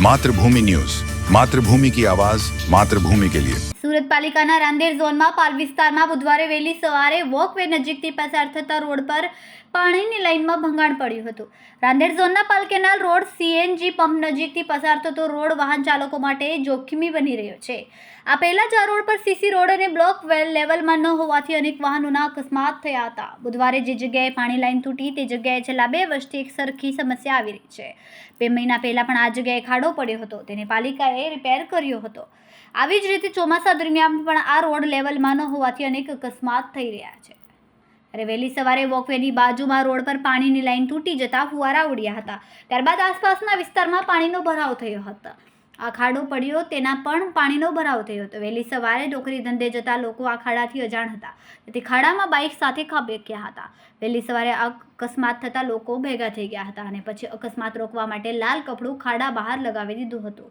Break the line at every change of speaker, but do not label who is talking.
Mathrubhumi news Mathrubhumi કી આવાજ માતૃભૂમિ કે લિયે.
સુરત પાલિકાના રાંદેર ઝોનમાં પાલ વિસ્તારમાં બુધવારે વહેલી સવારે વોકવે નજીકથી પસાર થતા રોડ પર પાણીની લાઇનમાં ભંગાણ પડ્યું હતું. રાંદેર ઝોનના Pal canal road CNG pump નજીકથી પસાર થતો રોડ વાહન ચાલકો માટે જોખમી બની રહ્યો છે. આ પહેલા જ આ રોડ પર સીસી રોડ અને બ્લોક વેલ લેવલમાં ન હોવાથી અનેક વાહનોના અકસ્માત થયા હતા. બુધવારે જે જગ્યાએ પાણી લાઇન તૂટી તે જગ્યાએ છેલ્લા બે વર્ષથી એક સરખી સમસ્યા આવી રહી છે. બે મહિના પહેલાં પણ આ જગ્યાએ ખાડો પડ્યો હતો. તેને પાલિકાએ રિપેર કર્યો હતો. આવી જ રીતે ચોમાસા દરમિયાન પણ આ રોડ લેવલમાં ન હોવાથી અનેક અકસ્માત થઈ રહ્યા છે. ત્યારે વહેલી સવારે વોકવેની બાજુમાં રોડ પર પાણીની લાઈન તૂટી જતા ફુવારા ઉડ્યા હતા. ત્યારબાદ આસપાસના વિસ્તારમાં પાણીનો ભરાવ થયો હતો. આ ખાડો પડ્યો તેના પણ પાણીનો ભરાવ થયો હતો. વહેલી સવારે નોકરી ધંધે જતા લોકો આ ખાડાથી અજાણ હતા. તેથી ખાડામાં બાઇક સાથે ખાબક્યા હતા. વહેલી સવારે અકસ્માત થતાં લોકો ભેગા થઈ ગયા હતા અને પછી અકસ્માત રોકવા માટે લાલ કપડું ખાડા બહાર લગાવી દીધું હતું.